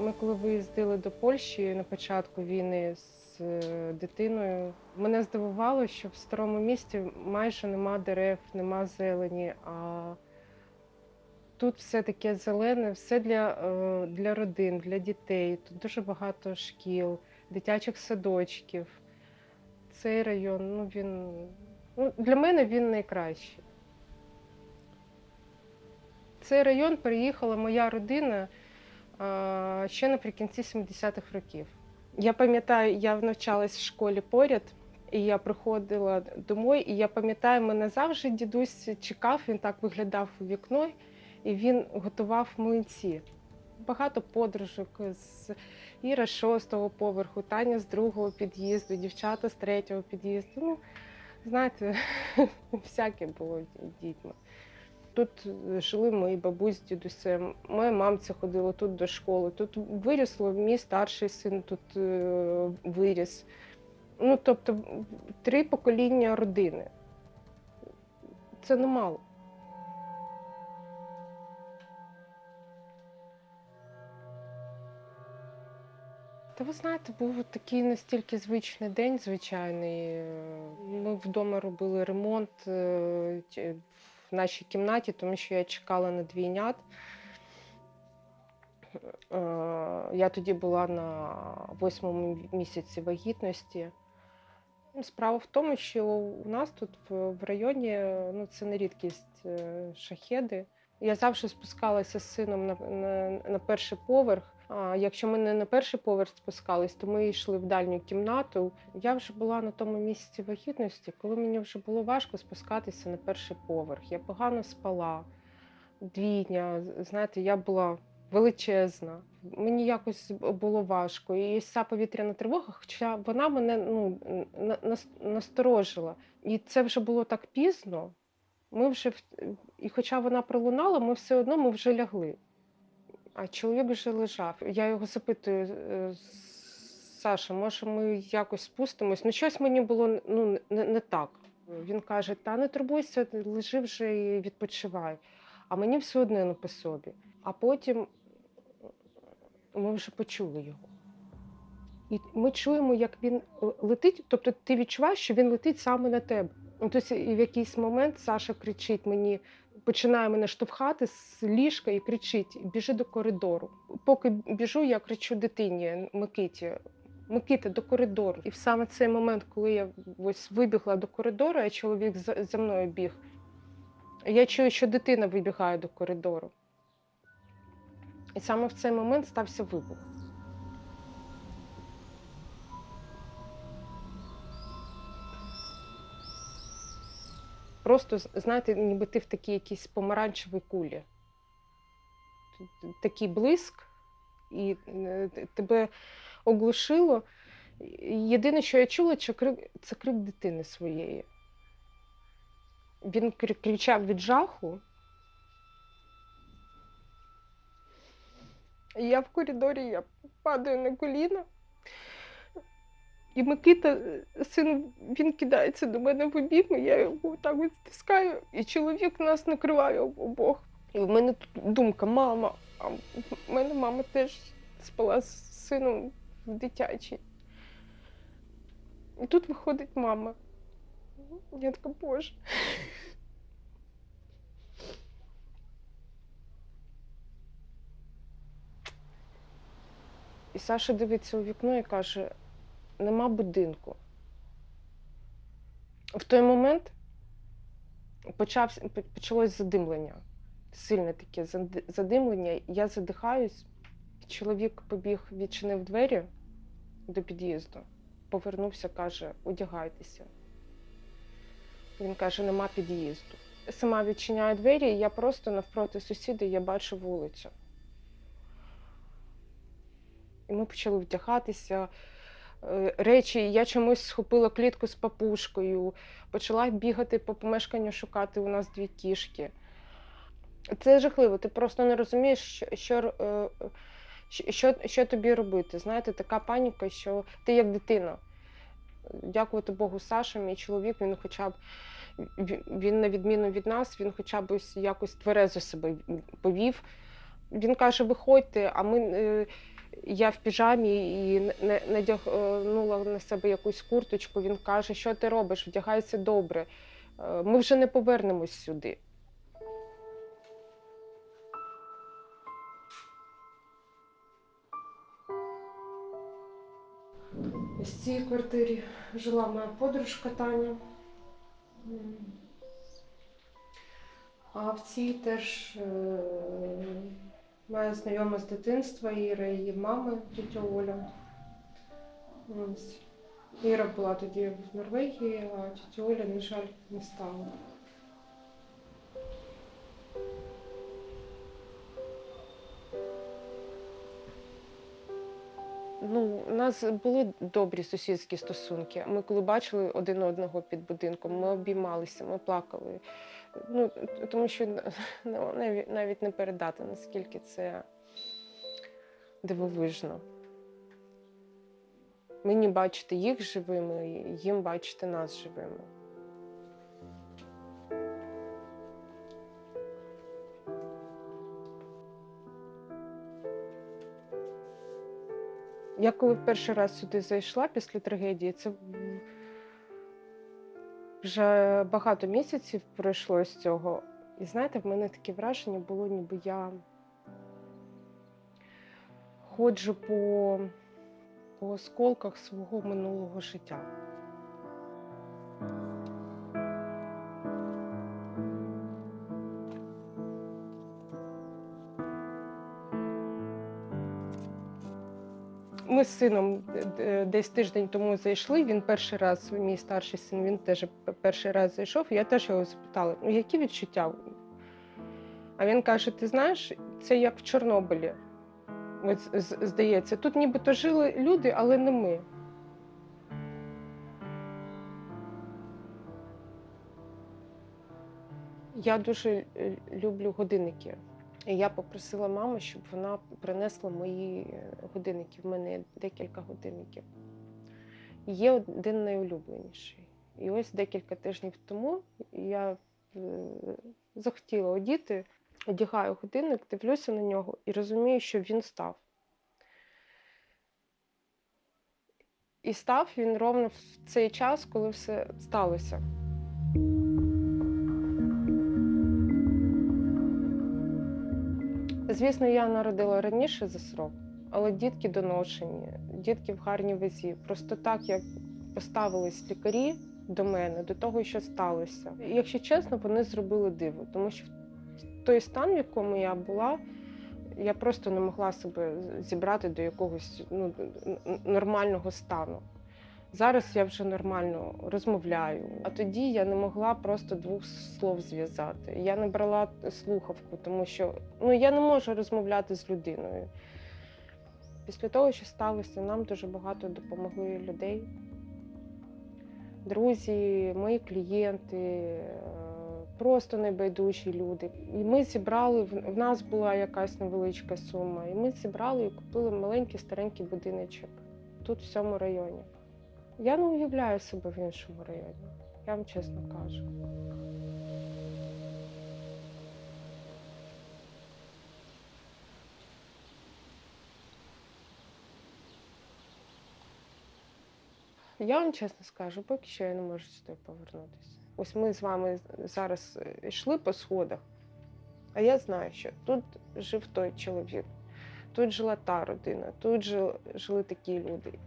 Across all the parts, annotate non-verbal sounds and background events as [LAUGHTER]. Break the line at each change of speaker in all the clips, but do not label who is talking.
Ми коли виїздили до Польщі на початку війни з е, дитиною, мене здивувало, що в старому місті майже нема дерев, нема зелені. А тут все таке зелене, все для, е, для родин, для дітей. Тут дуже багато шкіл, дитячих садочків. Цей район, ну він ну, для мене він найкращий. Цей район переїхала моя родина ще наприкінці 70-х років. Я пам'ятаю, я навчалась в школі поряд, і я приходила домой, і я пам'ятаю, мене завжди дідусь чекав, він так виглядав у вікно, і він готував млинці. Багато подружок з Іра з шостого поверху, Таня з другого під'їзду, дівчата з третього під'їзду. Ну, знаєте, [LAUGHS] всяке було дітьми. Тут е, жили мої бабусь з дідусем. Моя мамця ходила тут до школи. Тут вирісло мій старший син тут е, виріс. Ну, тобто, три покоління родини. Це немало. Та ви знаєте, був такий настільки звичний день, звичайний. Ми вдома робили ремонт е, в нашій кімнаті, тому що я чекала на двійнят. Е, Я тоді була на восьмому місяці вагітності. Ну, Справа в тому, що у нас тут в районі ну, це не рідкість е, шахеди. Я завжди спускалася з сином на, на, на перший поверх. Якщо ми не на перший поверх спускались, то ми йшли в дальню кімнату. Я вже була на тому місці вагітності, коли мені вже було важко спускатися на перший поверх. Я погано спала двійня. Знаєте, я була величезна. Мені якось було важко. І ця повітряна тривога, хоча вона мене ну, насторожила. І це вже було так пізно. Ми вже і хоча вона пролунала, ми все одно ми вже лягли. А чоловік вже лежав. Я його запитую, е, Саша, може, ми якось спустимось? Ну, щось мені було ну, не, не так. Він каже: та не турбуйся, лежи вже і відпочивай. А мені все одно не по собі. А потім ми вже почули його. І ми чуємо, як він летить, тобто ти відчуваєш, що він летить саме на тебе. Ну, тобто, і в якийсь момент Саша кричить мені, починає мене штовхати з ліжка і кричить: біжи до коридору. Поки біжу, я кричу дитині Микиті. Микита до коридору. І в саме цей момент, коли я ось вибігла до коридору, а чоловік за, за мною біг, я чую, що дитина вибігає до коридору. І саме в цей момент стався вибух. Просто, знаєте, ніби ти в такій якійсь помаранчевій кулі. Такий блиск, і е, тебе оглушило. Єдине, що я чула, це крик, це крик дитини своєї. Він кричав від жаху. Я в коридорі, я падаю на коліна. І Микита, е, син, він кидається до мене в обійми, я його так стискаю, і чоловік нас накриває об- обох. І в мене тут думка, мама, а в мене мама теж спала з сином в дитячій. І тут виходить мама. Я така, боже. І Саша дивиться у вікно і каже: нема будинку. В той момент почався, почалось задимлення. Сильне таке задимлення. Я задихаюсь. Чоловік побіг, відчинив двері до під'їзду, повернувся, каже: одягайтеся. Він каже, нема під'їзду. Сама відчиняю двері, і я просто навпроти сусіда я бачу вулицю. І ми почали вдягатися. Е, Речі, я чомусь схопила клітку з папушкою, почала бігати по помешканню, шукати у нас дві кішки. Це жахливо, ти просто не розумієш, що, що, е, що, тобі робити. Знаєте, така паніка, що ти як дитина. Дякувати Богу, Саша, мій чоловік, він хоча б він- на відміну від нас, він хоча б якось тверезо себе повів. Він каже: виходьте, а ми. Я в піжамі і надягнула на себе якусь курточку. Він каже, що ти робиш, вдягайся добре. Е, Ми вже не повернемось сюди. В цій квартирі жила моя подружка Таня. А в цій теж е, моя знайома з дитинства Іра, її мами, тітя Оля. Ось. Іра була тоді в Норвегії, а тітя Оля, на жаль, не стала. Ну, у нас були добрі сусідські стосунки. Ми коли бачили один одного під будинком, ми обіймалися, ми плакали. Ну, тому що [LAUGHS] ну, навіть, не передати, наскільки це дивовижно. Мені бачити їх живими, їм бачити нас живими. Я коли перший раз сюди зайшла після трагедії, це вже багато місяців пройшло з цього. І знаєте, в мене таке враження було, ніби я ходжу по, по осколках свого минулого життя. Ми з сином е, десь тиждень тому зайшли. Він перший раз, мій старший син, він теж перший раз зайшов. Я теж його запитала, ну які відчуття? А він каже: ти знаєш, це як в Чорнобилі. З- здається, тут нібито жили люди, але не ми. Я дуже е, люблю годинники. І я попросила маму, щоб вона принесла мої е, годинники. В мене декілька годинників. Є один найулюбленіший. І ось декілька тижнів тому я е, захотіла одіти, одягаю годинник, дивлюся на нього і розумію, що він став. І став він ровно в цей час, коли все сталося. Звісно, я народила раніше за срок, але дітки доношені, дітки в гарній вазі. Просто так, як поставились лікарі до мене, до того, що сталося. Якщо чесно, вони зробили диво, тому що в той стан, в якому я була, я просто не могла себе зібрати до якогось ну, нормального стану. Зараз я вже нормально розмовляю, а тоді я не могла просто двох слов зв'язати. Я не брала слухавку, тому що ну, я не можу розмовляти з людиною. Після того, що сталося, нам дуже багато допомогли людей. Друзі, мої клієнти, е, просто небайдужі люди. І ми зібрали, в в нас була якась невеличка сума, і ми зібрали і купили маленький старенький будиночок тут, в цьому районі. Я не уявляю себе в іншому районі, я вам чесно кажу. Я вам чесно скажу, поки що я не можу сюди повернутися. Ось ми з вами зараз е, йшли по сходах, а я знаю, що тут жив той чоловік, тут жила та родина, тут жили, жили такі люди.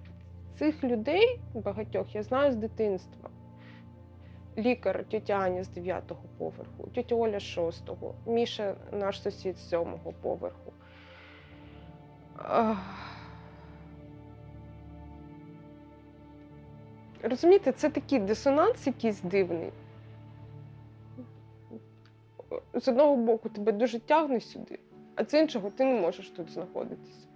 Цих людей багатьох я знаю з дитинства. Лікар тетя Аня з 9-го поверху, тетя Оля з 6-го, Міша, наш сусід з 7-го поверху. Розумієте, це такий дисонанс якийсь дивний. З одного боку тебе дуже тягне сюди, а з іншого ти не можеш тут знаходитися.